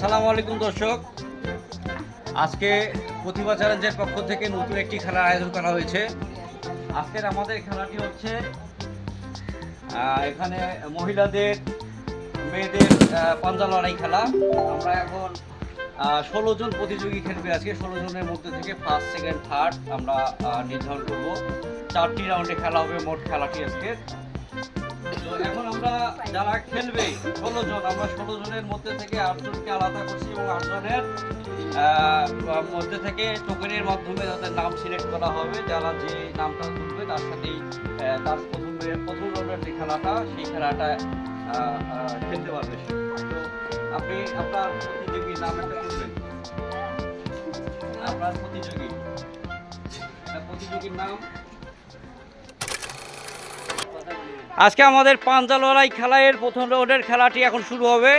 আসসালামু আলাইকুম দর্শক। আজকে প্রতিভা চ্যালেঞ্জের পক্ষ থেকে নতুন একটি খেলার আয়োজন করা হয়েছে। আজকের আমাদের খেলাটি হচ্ছে এখানে মহিলাদের, মেয়েদের পাঞ্জা লড়াই খেলা। আমরা এখন ষোলো জন প্রতিযোগী খেলবে আজকে। ষোলো জনের মধ্যে থেকে ফার্স্ট সেকেন্ড থার্ড আমরা নির্ধারণ করব। চারটি রাউন্ডে খেলা হবে, মোট খেলাটি আজকে এখন আমরা যারা খেলবে, ষোলো জন, আমরা ষোলো জনের মধ্যে থেকে আটজনকে আলাদা করছি এবং আটজনের মধ্যে থেকে টোকেনের মাধ্যমে তাদের নাম সিলেক্ট করা হবে। যারা যে নামটা তুলবে, তার সাথেই তার প্রথমে, প্রথম রাউন্ডের যে খেলাটা, সেই খেলাটা খেলতে পারবে তো আপনি, আপনার প্রতিযোগীর নাম একটা বলবেন আপনার প্রতিযোগী। প্রতিযোগীর নাম? আজকে আমাদের পাঞ্জা লড়াই খেলায়ের প্রথম রাউন্ডের খেলাটি এখন শুরু হবে।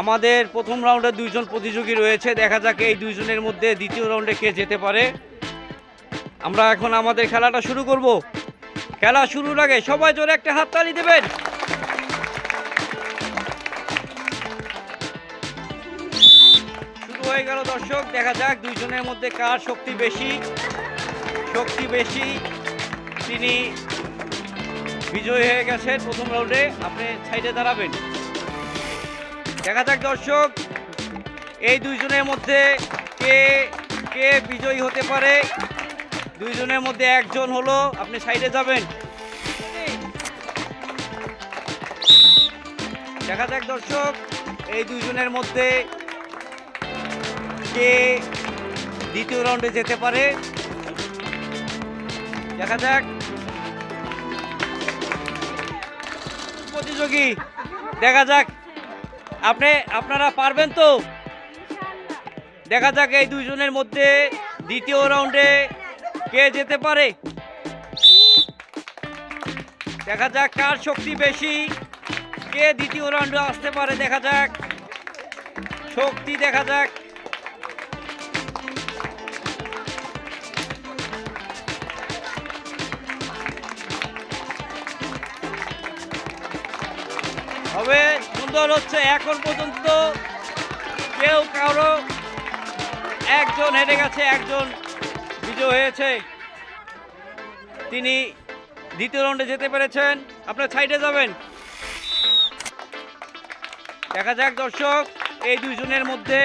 আমাদের প্রথম রাউন্ডে দুইজন প্রতিযোগী রয়েছে। দেখা যাক এই দুইজনের মধ্যে দ্বিতীয় রাউন্ডে কে যেতে পারে। আমরা এখন আমাদের খেলাটা শুরু করব। খেলা শুরুর আগে সবাই জোরে একটা হাততালি দেবেন। শুরু হয়ে গেল দর্শক, দেখা যাক দুইজনের মধ্যে কার শক্তি বেশি। শক্তি বেশি, তিনি বিজয়ী হয়ে গেছেন প্রথম রাউন্ডে, আপনি সাইডে দাঁড়াবেন। দেখা যাক দর্শক, এই দুইজনের মধ্যে কে কে বিজয়ী হতে পারে? দুইজনের মধ্যে একজন হলো, আপনি সাইডে যাবেন। দেখা যাক দর্শক, এই দুইজনের মধ্যে কে দ্বিতীয় রাউন্ডে যেতে পারে। দেখা যাক। প্রতিযোগী। দেখা যাক। আপনি, আপনারা পারবেন তো? দেখা যাক এই দুইজনের মধ্যে দ্বিতীয় রাউন্ডে কে যেতে পারে। দেখা যাক কার শক্তি বেশি। কে দ্বিতীয় রাউন্ডে আসতে পারে, দেখা যাক। শক্তি দেখা যাক। সুন্দর হচ্ছে এখন পর্যন্ত কেউ কারও একজন হেরে গেছে, একজন বিজয় হয়েছে। তিনি দ্বিতীয় রাউন্ডে যেতে পেরেছেন। আপনার সাইডে যাবেন। দেখা যাক দর্শক, এই দুইজনের মধ্যে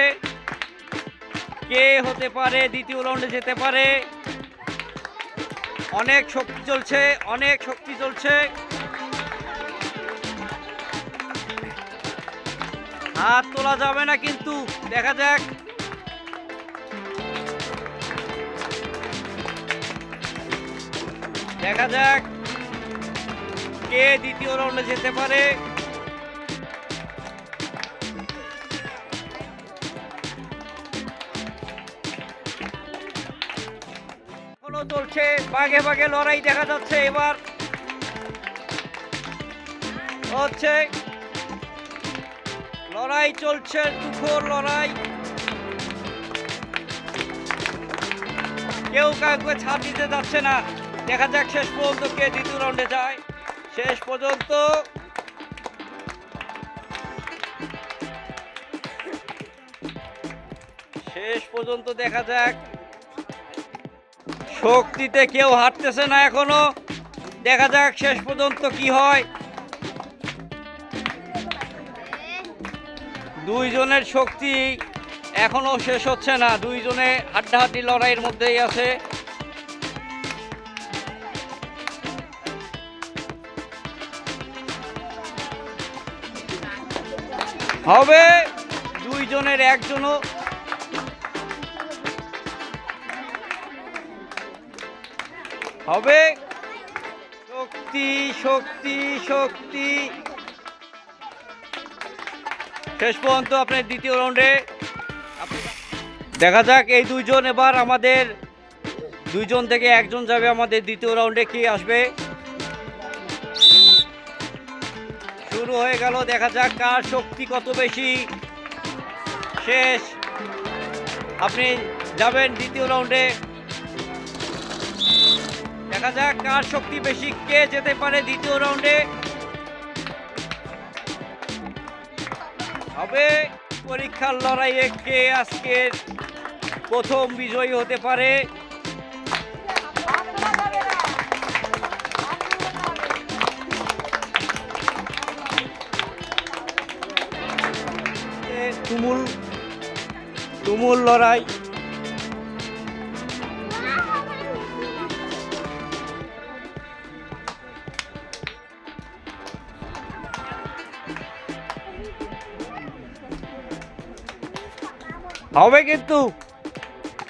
কে হতে পারে দ্বিতীয় রাউন্ডে যেতে পারে। অনেক শক্তি চলছে, অনেক শক্তি চলছে। হাত তোলা যাবে না কিন্তু, দেখা যাক। দেখা যাক কে দ্বিতীয় রাউন্ডে যেতে পারে। চলছে বাঘে বাঘে লড়াই দেখা যাচ্ছে এবার। হচ্ছে লড়াই চলছে তুখোর লড়াই। কেউ কাউকে ছাড় দিতে যাচ্ছে না। দেখা যাক শেষ পর্যন্ত কে দ্বিতীয় রাউন্ডে যায়। শেষ পর্যন্ত শেষ পর্যন্ত দেখা যাক। শক্তিতে কেউ হাঁটতেছে না এখনও। দেখা যাক শেষ পর্যন্ত কি হয়। দুইজনের শক্তি এখনও শেষ হচ্ছে না। দুইজনে হাড্ডাহাড্ডি লড়াইয়ের মধ্যেই আছে। হবে দুইজনের একজনও। হবে। শক্তি শক্তি শক্তি। শেষ পর্যন্ত আপনার দ্বিতীয় রাউন্ডে দেখা যাক, এই দুইজন এবার আমাদের, দুইজন থেকে একজন যাবে আমাদের দ্বিতীয় রাউন্ডে কি আসবে। শুরু হয়ে গেল, দেখা যাক কার শক্তি কত বেশি। শেষ। আপনি যাবেন দ্বিতীয় রাউন্ডে দেখা যাক কার শক্তি বেশি, কে যেতে পারে দ্বিতীয় রাউন্ডে হবে। পরীক্ষার লড়াইয়ে কে আজকের প্রথম বিজয়ী হতে পারে? তুমুল তুমুল লড়াই। হবে কিন্তু।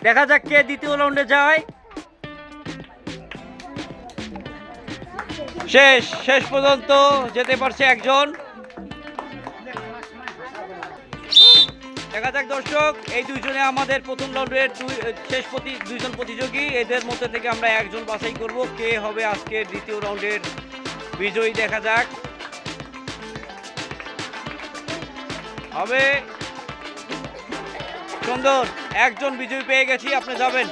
দেখা যাক কে দ্বিতীয় রাউন্ডে যায়। শেষ শেষ পর্যন্ত যেতে পারছে একজন। দেখা যাক দর্শক, এই দুইজনে আমাদের প্রথম রাউন্ডের শেষ প্রতি, দুইজন প্রতিযোগী। এদের মধ্যে থেকে আমরা একজন বাছাই করব। কে হবে আজকের দ্বিতীয় রাউন্ডের বিজয়ী দেখা যাক। হবে সুন্দর একজন বিজয়ী পেয়ে গেছি আপনি যাবেন।